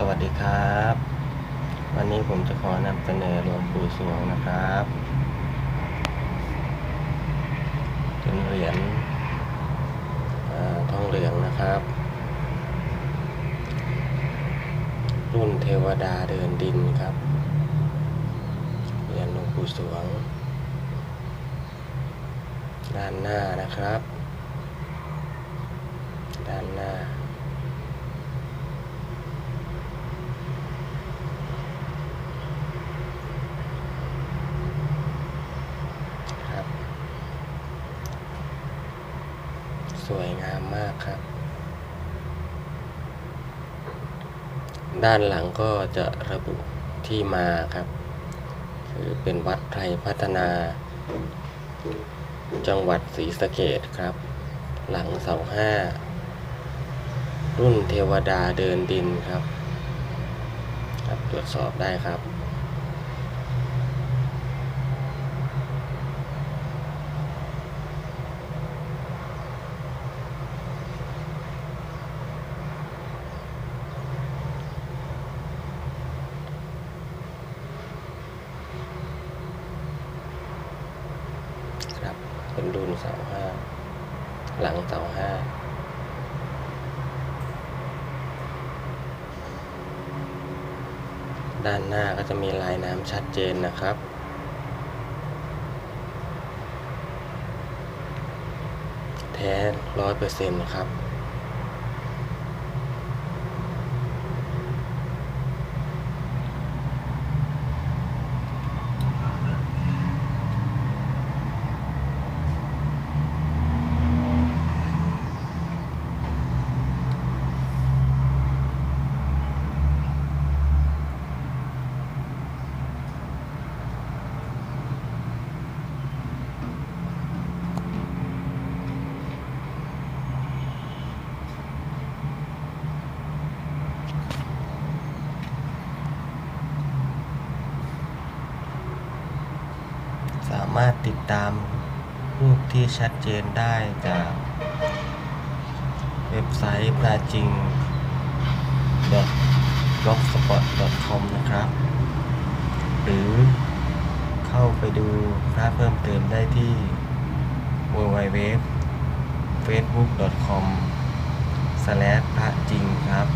สวัสดีครับ วันนี้ผมจะขอนำเสนอหลวงปู่สวงนะครับเป็นเหรียญทองเหลืองนะครับ รุ่นเทวดาเดินดินครับ เหรียญหลวงปู่สวง ด้านหน้านะครับ ด้านหน้า ครับ สวยงามมากครับ ด้านหลังก็จะระบุที่มาครับ คือเป็นวัดไทยพัฒนา จังหวัดศรีสะเกดครับ หลังเสาห้า รุ่นเทวดาเดินดินครับครับ ตรวจสอบได้ครับ ครับ ดุลเสาห้าหลังเสาห้าด้านหน้าก็จะมีลายน้ำชัดเจนนะครับ แท้ร้อยเปอร์เซ็นต์ครับ สามารถติดตามรูปที่ชัดเจนได้จากเว็บไซต์ปราจิง blogspot.com นะครับ หรือเข้าไปดูพระเพิ่มเติมได้ที่ www facebook.com พระจริงครับ